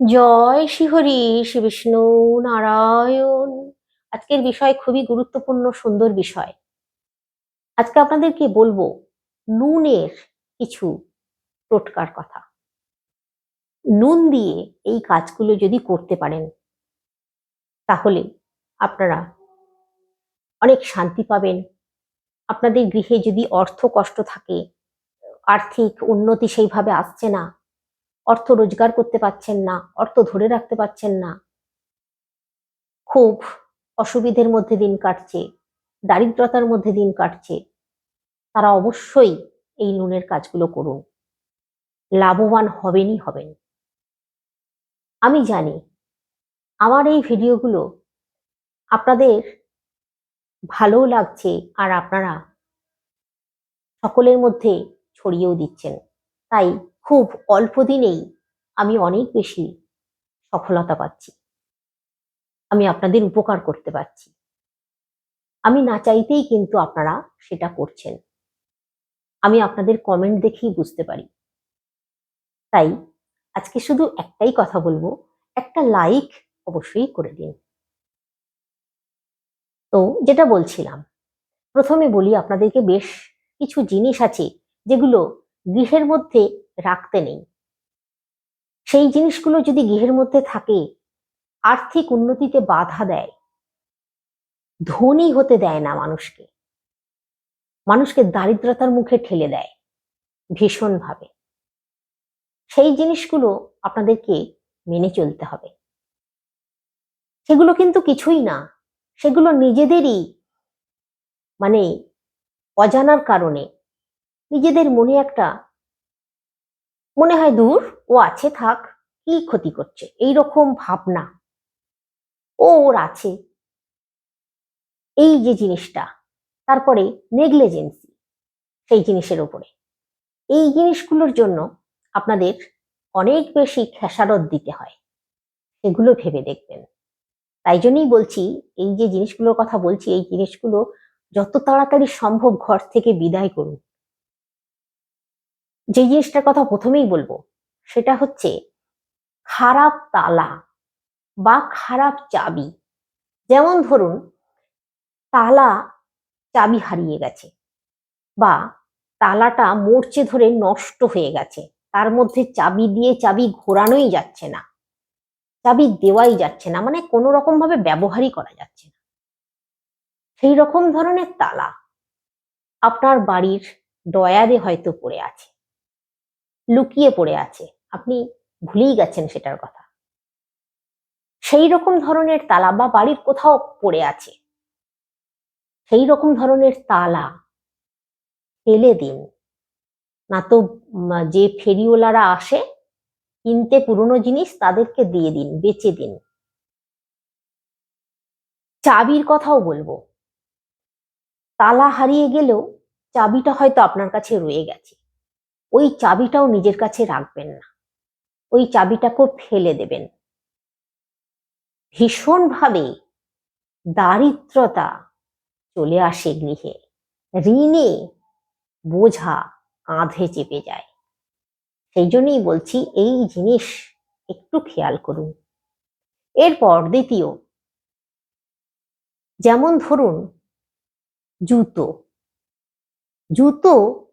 জয় শ্রীহরি শ্রী বিষ্ণু নারায়ণ। আজকের বিষয় খুবই গুরুত্বপূর্ণ, সুন্দর বিষয়। আজকে আপনাদেরকে বলব, নুনের কিছু টোটকার কথা। নুন দিয়ে এই কাজগুলো যদি করতে পারেন, তাহলে আপনারা অনেক শান্তি পাবেন। আপনাদের গৃহে যদি অর্থ কষ্ট থাকে, আর্থিক উন্নতি সেইভাবে আসছে না অর্থ রোজগার করতে পারছেন না, অর্থ ধরে রাখতে পারছেন না। খুব অসুবিধের মধ্যে দিন কাটছে, দারিদ্রতার মধ্যে দিন কাটছে। তারা অবশ্যই এই নুনের কাজগুলো করুন। লাভবান হবেনই হবেন। আমি জানি আমার এই ভিডিওগুলো আপনাদের ভালো লাগছে আর আপনারা সকলের মধ্যে ছড়িয়েও দিচ্ছেন। তাই খুব অল্প দিনেই আমি অনেক বেশি সফলতা পাচ্ছি। আমি আপনাদের উপকার করতে পারছি। আমি না চাইতেই কিন্তু আপনারা সেটা করছেন। আমি আপনাদের কমেন্ট দেখেই বুঝতে পারি। তাই আজকে শুধু একটাই কথা বলব, একটা লাইক অবশ্যই করে দিন। তো যেটা বলছিলাম, প্রথমে বলি আপনাদেরকে বেশ কিছু জিনিস আছে যেগুলো গৃহের মধ্যে রাখতে নেই। সেই জিনিসগুলো যদি গৃহের মধ্যে থাকে, আর্থিক উন্নতিতে বাধা দেয়। ধনী হতে দেয় না মানুষকে। মানুষকে দারিদ্রতার মুখে ঠেলে দেয়, ভীষণভাবে। সেই জিনিসগুলো আপনাদেরকে মেনে চলতে হবে। সেগুলো কিন্তু কিছুই না। সেগুলো নিজেদেরই মানে অজানার কারণে। নিজেদের মনে একটা মনে হয় দূর। ও আছে, থাক, কি ক্ষতি করছে? এই রকম ভাবনা। ও ওর আছে। এই যে জিনিসটা, তারপরে নেগলেজেন্সি, সেই জিনিসের উপরে। এই জিনিসগুলোর জন্য আপনাদের অনেক বেশি খেসারত দিতে হয়। সেগুলো ভেবে দেখবেন। তাই জন্যই বলছি, এই যে জিনিসগুলোর কথা বলছি, এই জিনিসগুলো যত তাড়াতাড়ি সম্ভব ঘর থেকে বিদায় করুন। যে জিনিসটার কথা প্রথমেই বলব, সেটা হচ্ছে খারাপ তালা বা খারাপ চাবি। যেমন ধরুন, তালা চাবি হারিয়ে গেছে বা তালাটা মরচে ধরে নষ্ট হয়ে গেছে, তার মধ্যে চাবি দিয়ে চাবি ঘোরানোই যাচ্ছে না, চাবি দেওয়াই যাচ্ছে না মানে কোনো রকম ভাবে ব্যবহারই করা যাচ্ছে না। সেই রকম ধরনের তালা আপনার বাড়ির ডয়ারে হয়তো পড়ে আছে। লুকিয়ে পড়ে আছে। আপনি ভুলেই গেছেন সেটার কথা। সেই রকম ধরনের তালা বা বাড়ির কোথাও পড়ে আছে। সেই রকম ধরনের তালা ফেলে দিন। না তো যে ফেরিওয়ালারা আসে, কিনতে পুরনো জিনিস তাদেরকে দিয়ে দিন, বেচে দিন। চাবির কথাও বলব। তালা হারিয়ে গেলেও চাবিটা হয়তো আপনার কাছে রয়ে গেছে। ওই চাবিটাও নিজের কাছে রাখবেন না। ওই চাবিটাকেও ফেলে দেবেন। ভীষণভাবে দারিদ্রতা চলে আসে গৃহে। ঋণে বোঝা কাঁধে চেপে যায়। সেই জন্যই বলছি এই জিনিস একটু খেয়াল করুন। এরপর দ্বিতীয়, যেমন ধরুন, জুতো। জুতো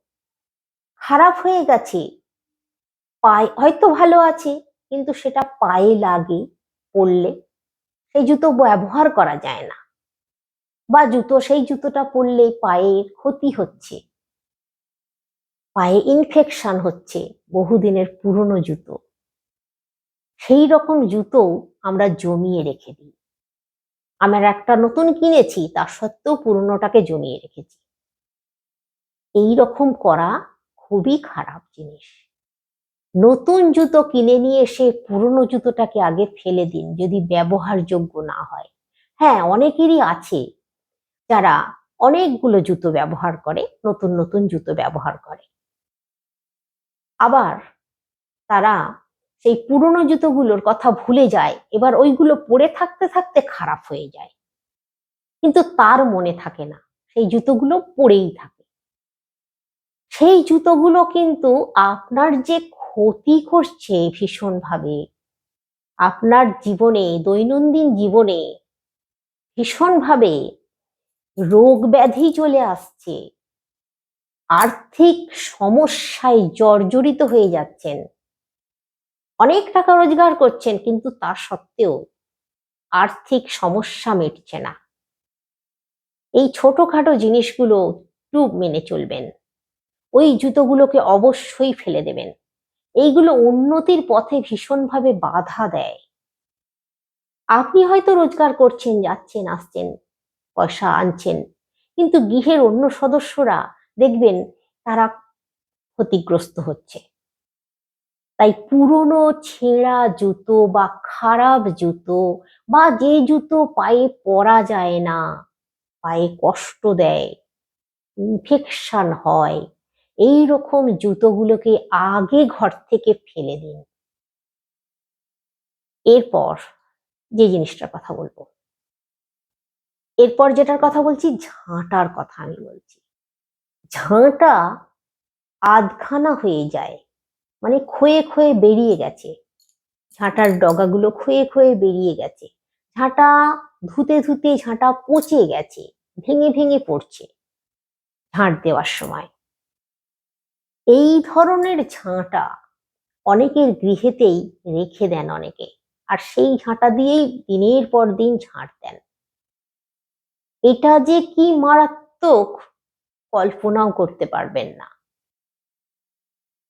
খারাপ হয়ে গেছে। পায়ে, হয়তো ভালো আছে, কিন্তু সেটা পায়ে লাগে পড়লে সেই জুতো ব্যবহার করা যায় না। বা জুতো, সেই জুতোটা পরলে পায়ের ক্ষতি হচ্ছে। পায়ে ইনফেকশন হচ্ছে, বহুদিনের পুরনো জুতো। সেই রকম জুতো আমরা জমিয়ে রেখে দিই। আমার একটা নতুন কিনেছি, তার সত্ত্বেও পুরনোটাকে জমিয়ে রেখেছি। এই রকম করা খুবই খারাপ জিনিস। নতুন জুতো কিনে নিয়ে এসে পুরনো জুতোটাকে আগে ফেলে দিন যদি ব্যবহারযোগ্য না হয়। হ্যাঁ অনেকেরই আছে যারা অনেকগুলো জুতো ব্যবহার করে, নতুন নতুন জুতো ব্যবহার করে। আবার তারা সেই পুরনো জুতোগুলোর কথা ভুলে যায়, এবার ওইগুলো পরে থাকতে থাকতে খারাপ হয়ে যায়। কিন্তু তার মনে থাকে না, সেই জুতোগুলো পরেই থাকে সেই জুতোগুলো কিন্তু আপনার যে ক্ষতি করছে ভীষণভাবে, আপনার জীবনে, দৈনন্দিন জীবনে ভীষণভাবে রোগ ব্যাধি চলে আসছে, আর্থিক সমস্যায় জর্জরিত হয়ে যাচ্ছেন। অনেক টাকা রোজগার করছেন কিন্তু তা সত্ত্বেও আর্থিক সমস্যা মিটছে না। এই ছোটখাটো জিনিসগুলো একটু মেনে চলবেন। ওই জুতোগুলোকে অবশ্যই ফেলে দেবেন। এইগুলো উন্নতির পথে ভীষণভাবে বাধা দেয়। আপনি হয়তো রোজগার করছেন, যাচ্ছেন, আসছেন, পয়সা আনছেন, কিন্তু গৃহের অন্য সদস্যরা দেখবেন তারা ক্ষতিগ্রস্ত হচ্ছে। তাই পুরনো ছেঁড়া জুতো বা খারাপ জুতো বা যে জুতো পায়ে পরা যায় না, পায়ে কষ্ট দেয় ইনফেকশন হয় এই রকম জুতোগুলোকে আগে ঘর থেকে ফেলে দিন। এরপর যে জিনিসটার কথা বলব, এরপর যেটার কথা বলছি, ঝাঁটার কথা আমি বলছি। ঝাঁটা আধখানা হয়ে যায় মানে ক্ষয়ে ক্ষয়ে বেরিয়ে গেছে। ঝাঁটার ডগাগুলো ক্ষয়ে ক্ষয়ে বেরিয়ে গেছে। ঝাঁটা ধুতে ধুতে ঝাঁটা পচে গেছে, ভেঙে ভেঙে পড়ছে। ঝাঁট দেওয়ার সময় এই ধরনের ঝাঁটা অনেকের গৃহেতেই রেখে দেন অনেকে। আর সেই ঝাঁটা দিয়েই দিনের পর দিন ঝাঁট দেন। এটা যে কি মারাত্মক কল্পনাও করতে পারবেন না।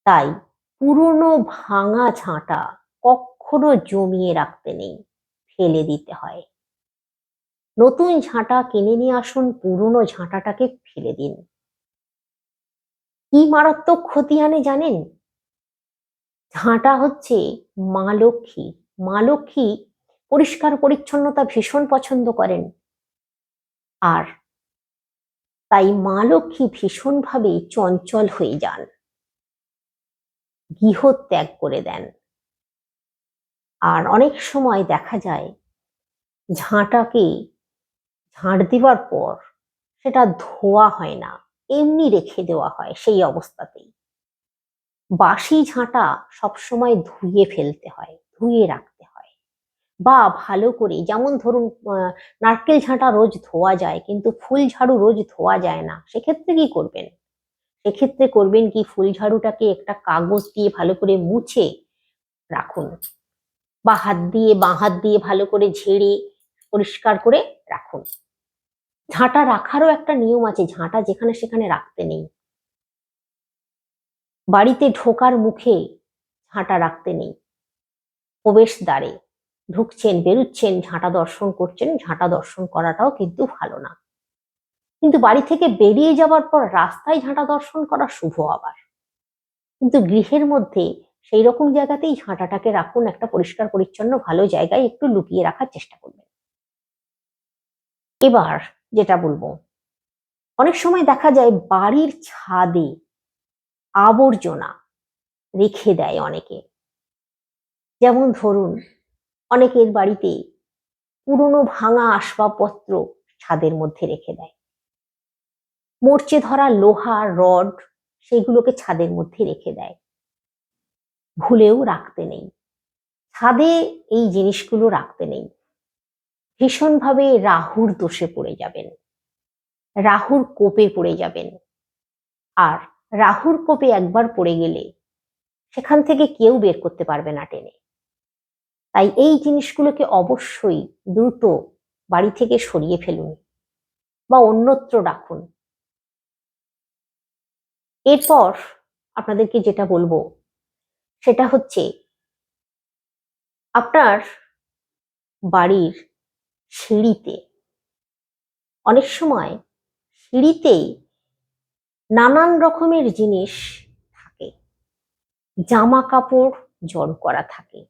তাই পুরনো ভাঙা ঝাঁটা কখনো জমিয়ে রাখতে নেই, ফেলে দিতে হয়। নতুন ঝাঁটা কিনে নিয়ে আসুন, পুরনো ঝাঁটাটাকে ফেলে দিন। কি মারাত্মক ক্ষতি আনে জানেন? ঝাঁটা হচ্ছে মা লক্ষ্মী। মা লক্ষ্মী পরিষ্কার পরিচ্ছন্নতা ভীষণ পছন্দ করেন। আর তাই মা লক্ষ্মী ভীষণভাবে চঞ্চল হয়ে যান। গৃহ ত্যাগ করে দেন। আর অনেক সময় দেখা যায় ঝাঁটাকে ঝাঁট দেওয়ার পর সেটা ধোয়া হয় না। এমনি রেখে দেওয়া হয় সেই অবস্থাতেই। বাসি ঝাঁটা সবসময় ধুয়ে ফেলতে হয়, ধুয়ে রাখতে হয়। বা ভালো করে, যেমন ধরুন নারকেল ঝাঁটা রোজ ধোয়া যায়, কিন্তু ফুল ঝাড়ু রোজ ধোয়া যায় না, সেক্ষেত্রে কি করবেন? সেক্ষেত্রে করবেন কি, ফুল ঝাড়ুটাকে একটা কাগজ দিয়ে ভালো করে মুছে রাখুন। বা হাত দিয়ে, বাঁ হাত দিয়ে ভালো করে ঝেড়ে পরিষ্কার করে রাখুন। ঝাঁটা রাখারও একটা নিয়ম আছে, ঝাঁটা যেখানে সেখানে রাখতে নেই। বাড়িতে ঢোকার মুখে ঝাঁটা রাখতে নেই। প্রবেশ দ্বারে ঢুকছেন, বেরুচ্ছেন, ঝাঁটা দর্শন করছেন, ঝাঁটা দর্শন করাটাও কিন্তু ভালো না। কিন্তু বাড়ি থেকে বেরিয়ে যাওয়ার পর রাস্তায় ঝাঁটা দর্শন করা শুভ আবার। কিন্তু গৃহের মধ্যে সেই রকম জায়গাতেই ঝাঁটাটাকে রাখুন, একটা পরিষ্কার, পরিচ্ছন্ন, ভালো জায়গায় একটু লুকিয়ে রাখার চেষ্টা করবেন। এবার যেটা বলব। অনেক সময় দেখা যায় বাড়ির ছাদে আবর্জনা রেখে দেয় অনেকে। যেমন ধরুন, অনেকের বাড়িতে পুরনো ভাঙা আসবাবপত্র ছাদের মধ্যে রেখে দেয়। মরচে ধরা লোহা, রড সেগুলোকে ছাদের মধ্যে রেখে দেয়। ভুলেও রাখতে নেই। ছাদে এই জিনিসগুলো রাখতে নেই। ভীষণভাবে রাহুর দোষে পড়ে যাবেন। রাহুর কোপে পড়ে যাবেন। আর রাহুর কোপে একবার পড়ে গেলে সেখান থেকে কেউ বের করতে পারবে না টেনে। তাই এই জিনিসগুলোকে অবশ্যই দ্রুত বাড়ি থেকে সরিয়ে ফেলুন বা অন্যত্র রাখুন। এরপর আপনাদেরকে যেটা বলব, সেটা হচ্ছে আপনার বাড়ির সিঁড়িতে। অনেক সময় সিঁড়িতেই নানান রকমের জিনিস থাকে। জামা কাপড় জড়ো করা থাকে।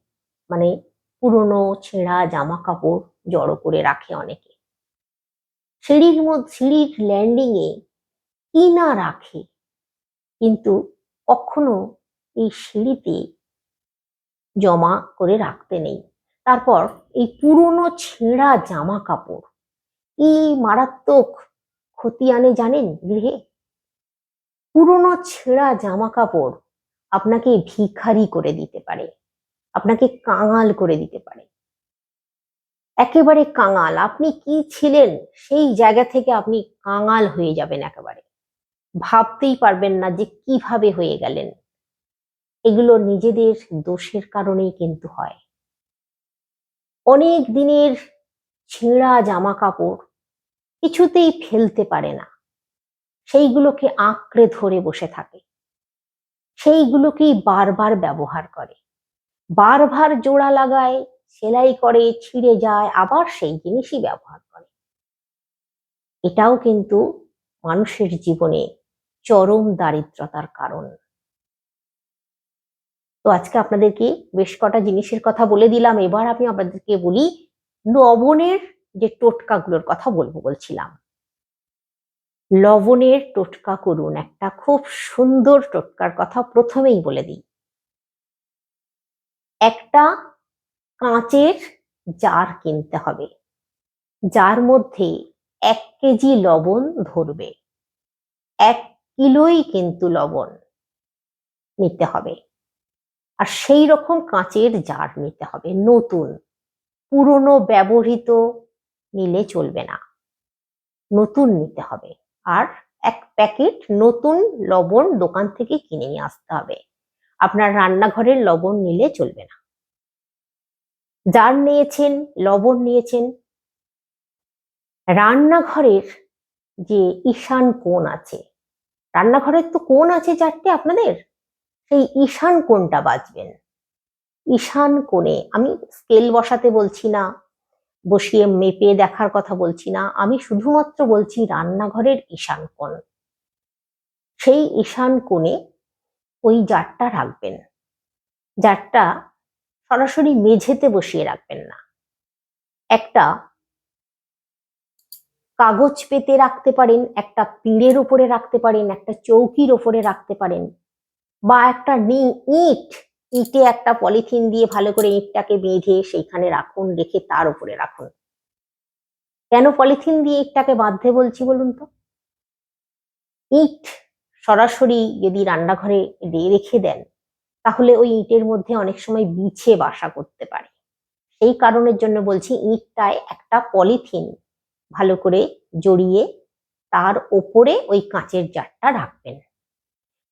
মানে পুরনো, ছেঁড়া জামা কাপড় জড়ো করে রাখে অনেকে। সিঁড়ির মধ্যে সিঁড়ির ল্যান্ডিং এ কি না রাখে। কিন্তু কখনো এই সিঁড়িতে জমা করে রাখতে নেই। তারপর এই পুরনো ছেঁড়া জামা কাপড়। কি মারাত্মক ক্ষতি আনে জানেন গৃহে? পুরনো ছেঁড়া জামা কাপড় আপনাকে ভিখারি করে দিতে পারে, আপনাকে কাঙাল করে দিতে পারে। একেবারে কাঙাল, আপনি কি ছিলেন সেই জায়গা থেকে আপনি কাঙাল হয়ে যাবেন একেবারে। ভাবতেই পারবেন না যে কীভাবে হয়ে গেলেন। এগুলো নিজেদের দোষের কারণেই কিন্তু হয়। অনেক দিনের ছেঁড়া জামা কাপড় কিছুতেই ফেলতে পারে না। সেইগুলোকে আঁকড়ে ধরে বসে থাকে। সেইগুলোকেই বারবার ব্যবহার করে। বারবার জোড়া লাগায়, সেলাই করে, ছিঁড়ে যায়, আবার সেই জিনিসই ব্যবহার করে। এটাও কিন্তু মানুষের জীবনে চরম দারিদ্রতার কারণ। তো আজকে আপনাদেরকে বেশ কটা জিনিসের কথা বলে দিলাম। এবার আমি আপনাদেরকে বলি লবণের যে টোটকাগুলোর কথা বলব, বলছিলাম। লবণের টোটকা করুন, একটা খুব সুন্দর টোটকার কথা প্রথমেই বলে দিই। একটা কাঁচের জার কিনতে হবে, যার মধ্যে এক কেজি লবণ ধরবে, এক কিলোই কিন্তু লবণ নিতে হবে। আর সেই রকম কাঁচের জার নিতে হবে। নতুন, পুরনো, ব্যবহৃত নিলে চলবে না। নতুন নিতে হবে। আর এক প্যাকেট নতুন লবণ দোকান থেকে কিনে নিয়ে আসতে হবে। আপনার রান্নাঘরের লবণ নিলে চলবে না। জার নিয়েছেন, লবণ নিয়েছেন। রান্নাঘরের যে ঈশান কোণ আছে, রান্নাঘরের তো কোণ আছে চারটে আপনাদের? সেই ঈশান কোণটা বাজবেন। ঈশান কোণে, আমি স্কেল বসাতে বলছি না, বসিয়ে মেপে দেখার কথা বলছি না, আমি শুধুমাত্র বলছি রান্নাঘরের ঈশান কোণ। সেই ঈশান কোণে ওই জারটা রাখবেন। জারটা সরাসরি মেঝেতে বসিয়ে রাখবেন না। একটা কাগজ পেতে রাখতে পারেন, একটা পিঁড়ের উপরে রাখতে পারেন, একটা চৌকির ওপরে রাখতে পারেন বা একটা নি, ইট, ইটে একটা পলিথিন দিয়ে ভালো করে ইটটাকে বেঁধে সেইখানে রাখুন, রেখে তার উপরে রাখুন। কেন পলিথিন দিয়ে ইটটাকে বাঁধতে বলছি বলুন তো? ইট সরাসরি যদি রান্নাঘরে রেখে দেন, তাহলে ওই ইটের মধ্যে অনেক সময় বিছে বাসা করতে পারে। সেই কারণের জন্য বলছি ইটটায় একটা পলিথিন ভালো করে জড়িয়ে তার ওপরে ওই কাঁচের জারটা রাখবেন।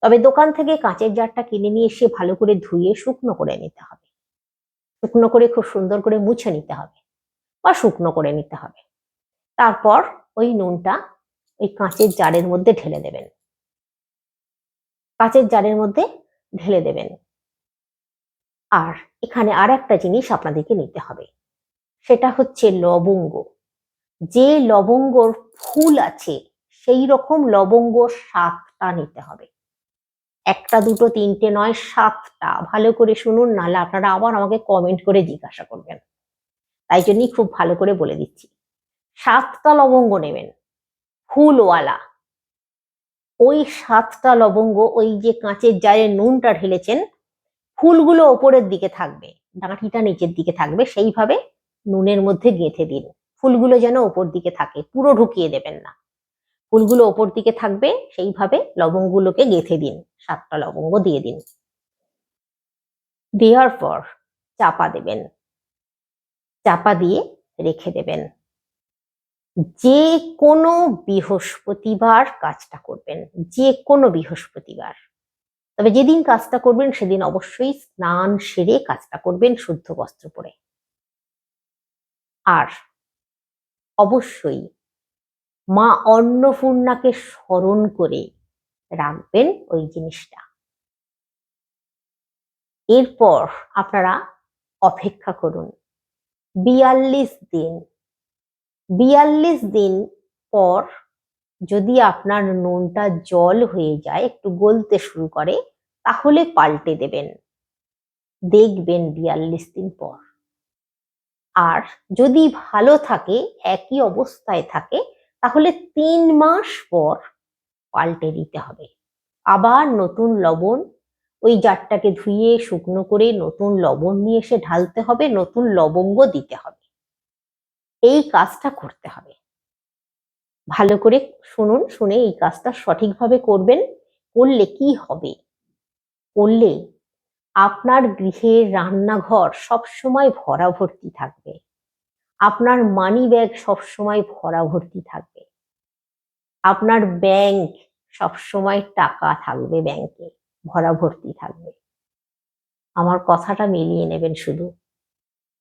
তবে দোকান থেকে কাঁচের জারটা কিনে নিয়ে এসে ভালো করে ধুয়ে শুকনো করে নিতে হবে। শুকনো করে খুব সুন্দর করে মুছে নিতে হবে বা শুকনো করে নিতে হবে। তারপর ওই নুনটা ওই কাঁচের জারের মধ্যে ঢেলে দেবেন। কাঁচের জারের মধ্যে ঢেলে দেবেন। আর এখানে আর একটা জিনিস আপনাদেরকে নিতে হবে। সেটা হচ্ছে লবঙ্গ। যে লবঙ্গর ফুল আছে, সেই রকম লবঙ্গ সাতটা নিতে হবে। একটা, দুটো, তিনটে, নয়, সাতটা। ভালো করে শুনুন, নাহলে আপনারা আবার আমাকে কমেন্ট করে জিজ্ঞাসা করবেন। তাই জন্যই খুব ভালো করে বলে দিচ্ছি। সাতটা লবঙ্গ নেবেন, ফুলওয়ালা। ওই সাতটা লবঙ্গ, ওই যে কাঁচের জারে নুনটা ঢেলেছেন, ফুলগুলো ওপরের দিকে থাকবে, ডাঁটিটা নিচের দিকে থাকবে, সেইভাবে নুনের মধ্যে গেঁথে দিন। ফুলগুলো যেন ওপর দিকে থাকে, পুরো ঢুকিয়ে দেবেন না। ফুলগুলো ওপর দিকে থাকবে, সেইভাবে লবঙ্গগুলোকে গেঁথে দিন, সাতটা লবঙ্গ দিয়ে দিন। দেওয়ার পর চাপা দেবেন। চাপা দিয়ে রেখে দেবেন। যে কোনো বৃহস্পতিবার কাজটা করবেন, যে কোনো বৃহস্পতিবার। তবে যেদিন কাজটা করবেন, সেদিন অবশ্যই স্নান সেরে কাজটা করবেন শুদ্ধ বস্ত্র পরে। আর অবশ্যই মা অন্নপূর্ণাকে স্মরণ করে রাখবেন ওই জিনিসটা। এরপর আপনারা অপেক্ষা করুন। বিয়াল্লিশ দিন। বিয়াল্লিশ দিন পর যদি আপনার নুনটা জল হয়ে যায়, একটু গলতে শুরু করে, তাহলে পাল্টে দেবেন। দেখবেন বিয়াল্লিশ দিন পর। আর যদি ভালো থাকে, একই অবস্থায় থাকে তাহলে তিন মাস পর পাল্টে দিতে হবে। আবার নতুন লবণ, ওই জারটাকে ধুয়ে, শুকনো করে নতুন লবণ নিয়ে এসে ঢালতে হবে, নতুন লবঙ্গ দিতে হবে। এই কাজটা করতে হবে। ভালো করে শুনুন, শুনে এই কাজটা সঠিকভাবে করবেন, করলে কি হবে? করলে আপনার গৃহের রান্নাঘর সবসময় ভরা ভর্তি থাকবে। আপনার মানি ব্যাগ সবসময় ভরা ভর্তি থাকবে। আপনার ব্যাংক সবসময় টাকা থাকবে ব্যাংকে ভরা ভর্তি থাকবে। আমার কথাটা মিলিয়ে নেবেন শুধু।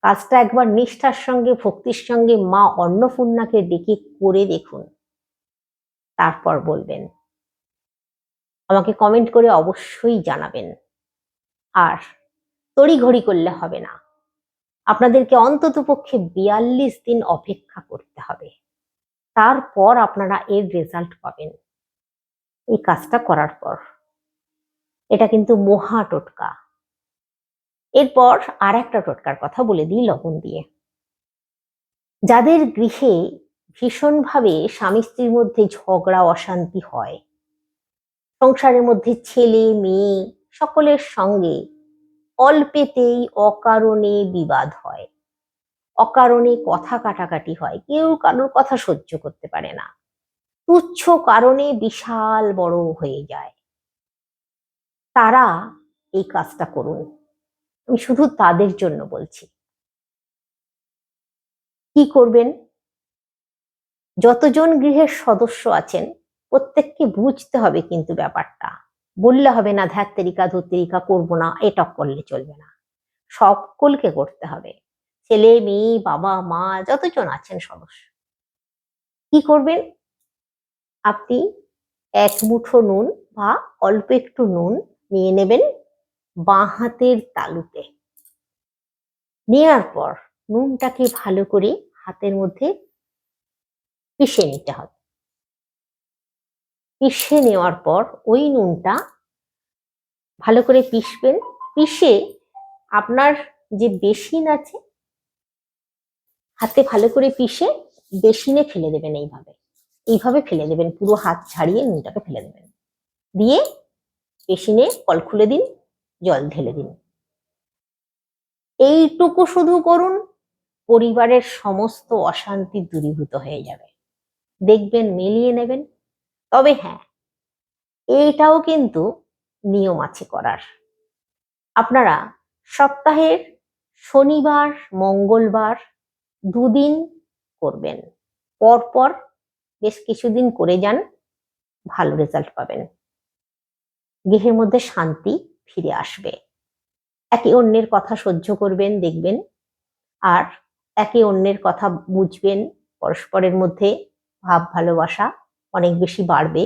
কাজটা একবার নিষ্ঠার সঙ্গে, ভক্তির সঙ্গে মা অন্নপূর্ণাকে ডেকে করে দেখুন। তারপর বলবেন, আমাকে কমেন্ট করে অবশ্যই জানাবেন। আর তড়িঘড়ি করলে হবে না। আপনাদেরকে অন্তত পক্ষে বিয়াল্লিশ দিন অপেক্ষা করতে হবে। তারপর আপনারা এর রেজাল্ট পাবেন। এই কাজটা করার পর। এটা কিন্তু মহা টোটকা। এরপর আর একটা টোটকার কথা বলে দিই লবণ দিয়ে। যাদের গৃহে ভীষণভাবে স্বামী স্ত্রীর মধ্যে ঝগড়া, অশান্তি হয়, সংসারের মধ্যে ছেলে, মেয়ে, সকলের সঙ্গে অল্পেতেই অকারণে বিবাদ হয়। অকারণে কথা কাটাকাটি হয়। কেউ কারোর কথা সহ্য করতে পারে না। তুচ্ছ কারণে বিশাল বড় হয়ে যায়। তারা এই কাজটা করুন। আমি শুধু তাদের জন্য বলছি। কি করবেন? যতজন গৃহের সদস্য আছেন, প্রত্যেককে বুঝতে হবে কিন্তু ব্যাপারটা। বললে হবে না ধ্যাত্তেরিকা ধত্তেরিকা করব না। এটা করলে চলবে না। সকলকে করতে হবে। ছেলে, মেয়ে, বাবা, মা, যতজন আছেন সদস্য। কি করবেন? আপনি এক মুঠো নুন বা অল্প একটু নুন নিয়ে নেবেন বাঁ হাতের তালুতে। নেওয়ার পর নুনটাকে ভালো করে হাতের মধ্যে পিষে নিতে হবে। পিষে নেওয়ার পর ওই নুনটা ভালো করে পিষবেন। পিষে আপনার যে বেসিন আছে, হাতে ভালো করে পিষে বেসিনে ফেলে দেবেন এইভাবে। এইভাবে ফেলে দেবেন, পুরো হাত ছাড়িয়ে নুনটাকে ফেলে দেবেন। দিয়ে বেসিনে কল খুলে দিন, জল ঢেলে দিন। এইটুকু শুধু করুন, পরিবারের সমস্ত অশান্তি দূরীভূত হয়ে যাবে। দেখবেন, মিলিয়ে নেবেন। তবে হ্যাঁ এইটাও কিন্তু নিয়ম আছে করার। আপনারা সপ্তাহের শনিবার, মঙ্গলবার দুদিন করবেন। পরপর বেশ কিছুদিন করে যান, ভালো রেজাল্ট পাবেন। গৃহের মধ্যে শান্তি ফিরে আসবে। একে অন্যের কথা সহ্য করবেন, দেখবেন, আর একে অন্যের কথা বুঝবেন, পরস্পরের মধ্যে ভাব ভালোবাসা অনেক বেশি বাড়বে,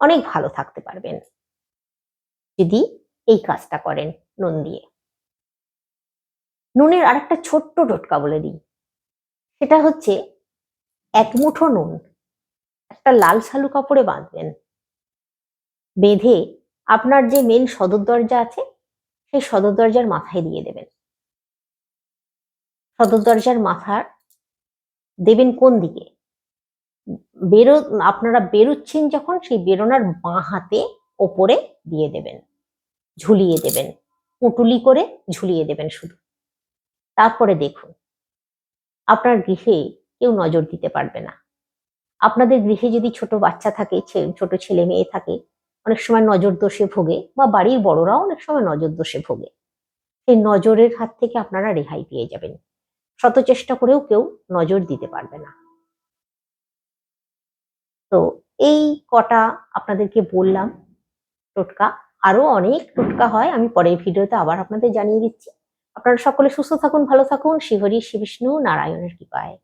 অনেক ভালো থাকতে পারবেন। যদি এই কাজটা করেন নুন দিয়ে। নুনের আরেকটা ছোট্ট টোটকা বলে দিই। সেটা হচ্ছে এক মুঠো নুন একটা লাল শালু কাপড়ে বাঁধবেন। বেঁধে আপনার যে মেন সদর দরজা আছে, সেই সদর দরজার মাথায় দিয়ে দেবেন। সদর দরজার মাথার দেবেন কোন দিকে? বেরো, আপনারা বেরোচ্ছেন যখন সেই বেরোনার বাঁ হাতে ওপরে দিয়ে দেবেন, ঝুলিয়ে দেবেন পুটুলি করে ঝুলিয়ে দেবেন শুধু। তারপরে দেখুন, আপনার গৃহে কেউ নজর দিতে পারবে না। আপনাদের গৃহে যদি ছোট বাচ্চা থাকে ছোট ছেলে মেয়ে থাকে, অনেক সময় নজর দোষে ভোগে বা বাড়ির বড়রাও অনেক সময় নজর দোষে ভোগে। সেই নজরের হাত থেকে আপনারা রেহাই পেয়ে যাবেন। শত চেষ্টা করেও কেউ নজর দিতে পারবে না। তো এই কটা আপনাদেরকে বললাম। টোটকা। আরও অনেক টোটকা হয়, আমি পরের ভিডিওতে আবার আপনাদের জানিয়ে দিচ্ছি। আপনারা সকলে সুস্থ থাকুন, ভালো থাকুন। শিহরি শ্রী বিষ্ণু নারায়ণের কৃপায়।